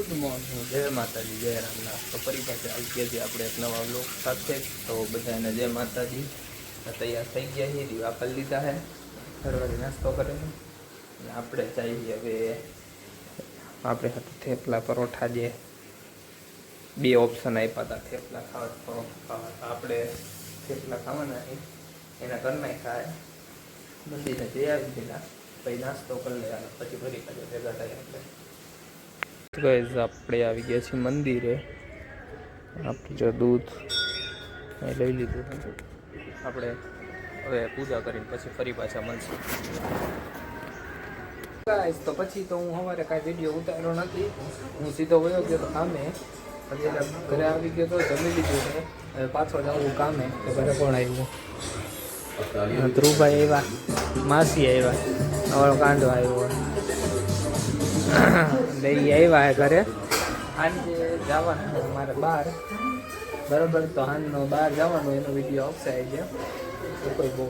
Good morning જય માતાજી, જય રામનાથ તો ફરી પાછા આવી ગયા આપણે એક નવા બ્લોક સાથે. તો બધાને જય માતાજી. તૈયાર થઈ ગયા છીએ, દીવા કરી લીધા છે. ઘરવાળી નાસ્તો કરે છે આપણે ચાહીએ હવે આપણે હતા થેપલા પરોઠા જે બે ઓપ્શન આપ્યા હતા, થેપલા ખાવા પરોઠા ખાવા આપણે થેપલા ખાવાના એના ઘરના ખાય. બધીને જઈ આવી ગયેલા. પછી નાસ્તો કરી લે પછી ફરી પાછા ભેગા થાય આપણે. ગાઈઝ આપણે આવી ગયા છીએ મંદિરે. આપણે જો દૂધ લઈ લીધું આપણે હવે પૂજા કરીને પછી ફરી પાછા મળશે. ગાઈઝ તો પછી તો હું સવારે કાંઈ વીડિયો ઉતાર્યો નથી. હું સીધો વયો ગયો તો કામે. ઘરે આવી ગયો તો જમી લીધું છે. હવે પાછો જવું કામે. તો ઘરે કોણ આવ્યું? ધ્રુવભાઈ આવ્યા. માસી આવ્યા. અમારો કાંડો આવ્યો. એટલે એ આવ્યા હે ઘરે. સાંજે જવાનું મારે બહાર બરાબર તો હાલનો બહાર જવાનું એનો વીડિયો આવશે આજે. તો કોઈ બહુ.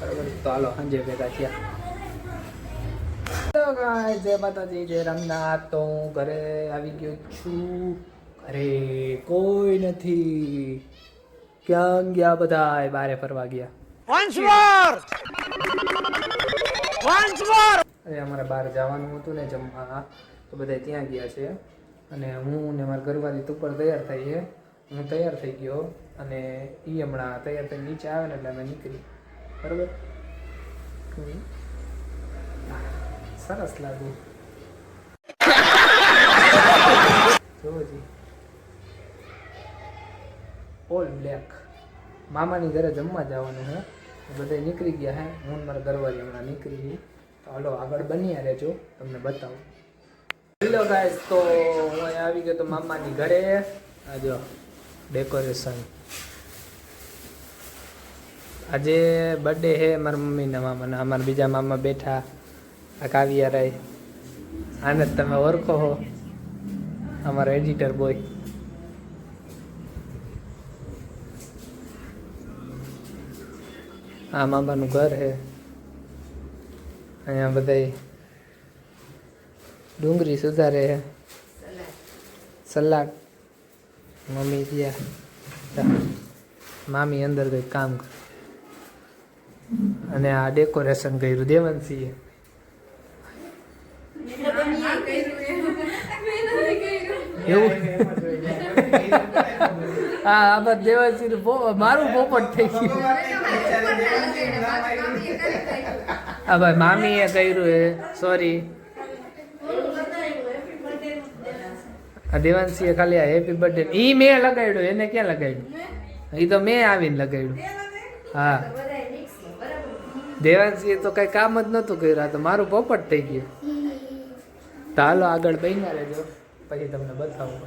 બરાબર તો હાલો સાંજે ભેગા થયા. જય માતાજી જય રામનાથ. તો હું ઘરે આવી ગયો છું. ઘરે કોઈ નથી. ક્યાં ગયા બધા બારે ફરવા ગયા! અરે અમારે બહાર જવાનું હતું ને જમવા. તો બધા ત્યાં ગયા છે. અને હું ને મારા ઘરવાળી ઉપર તૈયાર થઈ છે હું તૈયાર થઈ ગયો અને એ હમણાં તૈયાર થઈ નીચે આવે ને એટલે અમે નીકળી. બરાબર? સરસ લાગુ. જોવો જી. ઓલ બ્લેક મામાની ઘરે જમવા જવાનું હે. બધા નીકળી ગયા હે. હું મારા ઘરવાળી હમણાં નીકળી. તો હલો આગળ બની રહેજો. તમને બતાવું. હેલો ગાઈસ, તો હું અહીંયા આવી ગયો તો મામાની ઘરે. આ જો, ડેકોરેશન. આજે બર્થડે હે મારા મમ્મીના મામાના. અમારા બીજા મામા બેઠા. આ કાવ્યા રાય. આને તમે ઓળખો હો. અમારો એડિટર બોય આ મામાનું ઘર છે. અહીંયા બધા ડુંગળી સુધારે સલાડ. મમ્મી ત્યાં મામી અંદર કંઈક કામ કરે. અને આ ડેકોરેશન કર્યું દેવનસિંહે એવું? હા, આ બસ દેવનસિંહ મારું પોપટ થઈ ગયું. હા ભાઈ મામીએ કર્યું એ સોરી આ દેવાંશીએ ખાલી આ હેપી બર્થડે ઈ મેં લગાડ્યું એને ક્યાં લગાડ્યું? ઈ તો મેં આવીને લગાડ્યું. હા. દેવાંશીએ તો કઈ કામ જ નહોતું કર્યું આ તો મારું પોપટ થઈ ગયું. તો હાલો આગળ બન્યા રહેજો પછી તમને બતાવું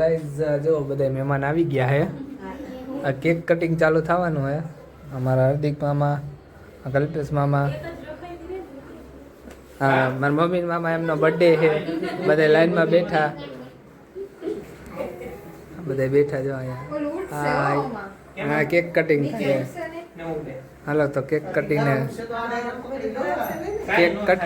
ગાઈઝ જો બધા મહેમાન આવી ગયા હે. આ કેક કટિંગ ચાલુ થવાનું હે. અમારા હાર્દિક મામા આ કલ્પેશ મામા હા મારા મમ્મી મામા એમનો બર્થડે છે. બધા લાઈનમાં બેઠા. બધા બેઠા જો અહીંયા. હા હા કેક કટિંગ છે હાલો તો કેક કટિંગ ને કેક કટ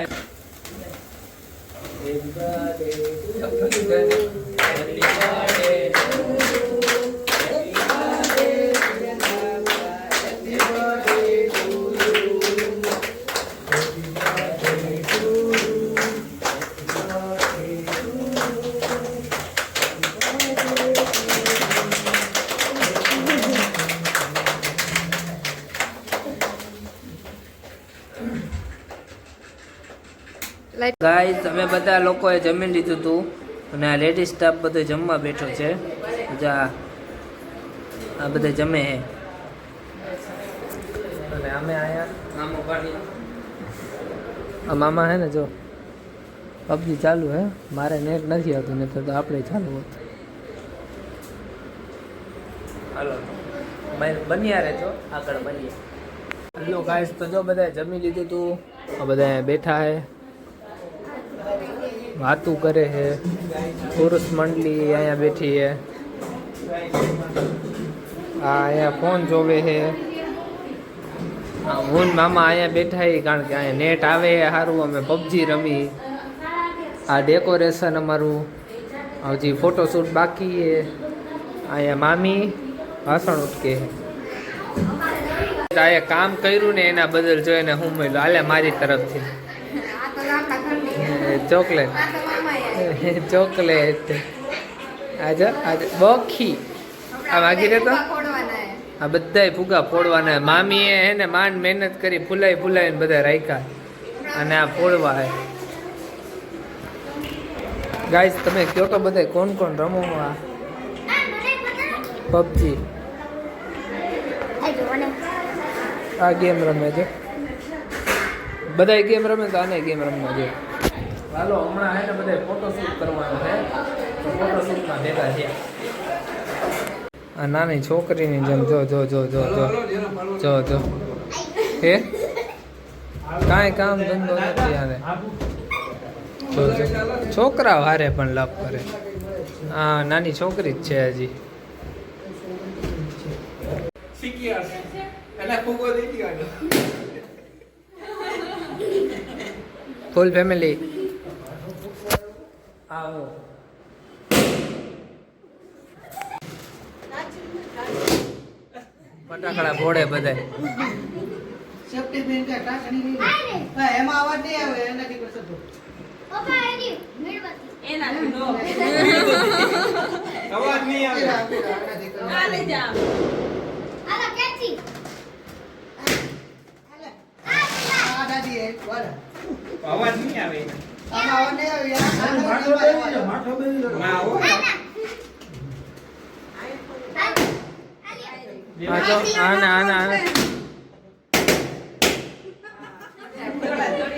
ગાઈસ અમે બધા લોકોએ જમી લીધું હતું અને આ લેડીઝ સ્ટાફ બધો જમવા બેઠો છે. જા આ બધા જમે હે. અને અમે આયા. મામો પાણી. આ મામા હે ને જો પબજી ચાલુ હે. મારે નેટ નથી આવતું નહીં તો આપણે ચાલુ હોત. હાલો. બન્યા રહેજો આગળ બનીએ હેલો ગાઈસ તો જો બધા જમી લીધું હતું આ બધા બેઠા હે. વાતું કરે છે. પુરુષ મંડળી અહીંયા બેઠી છે. આ અહીંયા ફોન જોવે છે. હું મામા અહીંયા બેઠા કારણ કે અહીંયા નેટ આવે સારું અમે પબજી રમી. આ ડેકોરેશન અમારું. હજી ફોટોશૂટ બાકી છે. અહીંયા મામી ભાષણ ઉટકે છે. કામ કર્યું ને એના બદલ જોઈને હું મળ્યું. હાલે મારી તરફથી. ચોકલેટ. ચોકલેટ. આજે આજે, બોખી. આ વાગી રહેતો આ બધાય ફુગા ફોડવાના. મામીએ હે ને માંડ મહેનત કરી ફૂલાઈ ફૂલાઈને બધા રાખ્યા. અને આ ફોડવા હે. ગાઈસ તમે કયો તો બધા કોણ કોણ રમો આ? પબજી આ ગેમ રમે છે. બધા ગેમ રમે તો આને ગેમ રમવા છે હાલો, હમણાં હે બધે ફોટોશૂટ કરવાનું છે. તો ફોટોશૂટમાં ભેગા છે આ નાની છોકરીની જેમ જો જો જો જો જો જો જો. હે? કાંઈ કામ ધંધો નથી આને. છોકરા વારે પણ લપ કરે. આ નાની છોકરી જ છે હજી. ફૂલ ફેમિલી આવો. ફટાકડા ફોડે બધા સેફટી પિન કે ટાંકણી હા એમાં અવાજ નહીં આવે એનાથી અવાજ નહીં આવે. અવાજ નહીં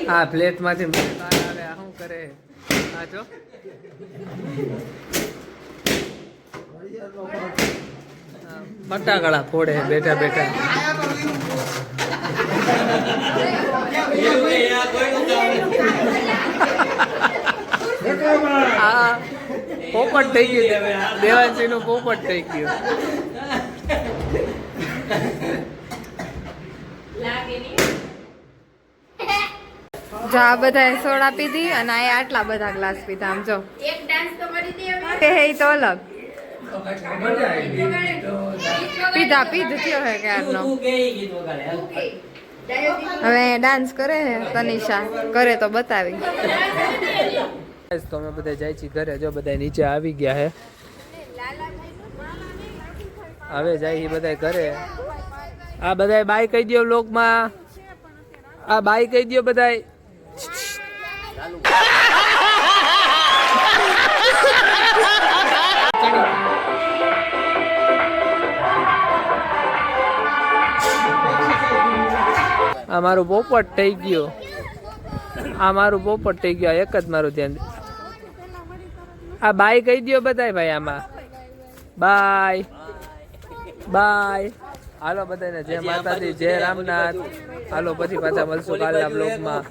આ પ્લેટમાંથી માંથી આવે શું કરે? આ જો. આ ફોડે બેઠા બેઠા. પોપટ થઈ ગયું દેવાંશી નું પોપટ થઈ ગયું. જો આ બધાએ સોડા પીધી અને આ આટલા બધા ગ્લાસ પીધા આમ જો. એક ડાન્સ તો કરી દે હવે. તે તો અલગ. પીધા પીધ થયો હે ક્યારનો ઓકે. હવે ડાન્સ કરે હે તનિષા. કરે તો બતાવી. તો અમે બધા જાય છીએ ઘરે. જો બધા નીચે આવી ગયા હે. હવે જાય છે બધા ઘરે. આ બધા બાય કહી દો લોકમાં આ બાય કહી દો બધા આ મારું પોપટ થઈ ગયો. આ મારું પોપટ થઈ ગયો. એક જ મારું ધ્યાન. આ બાય કહી દો બધાય ભાઈ આમાં. બાય. બાય. હાલો બધાને જય માતાજી જય રામનાથ. હાલો પછી પાછા મળશું કાલના બ્લોગમાં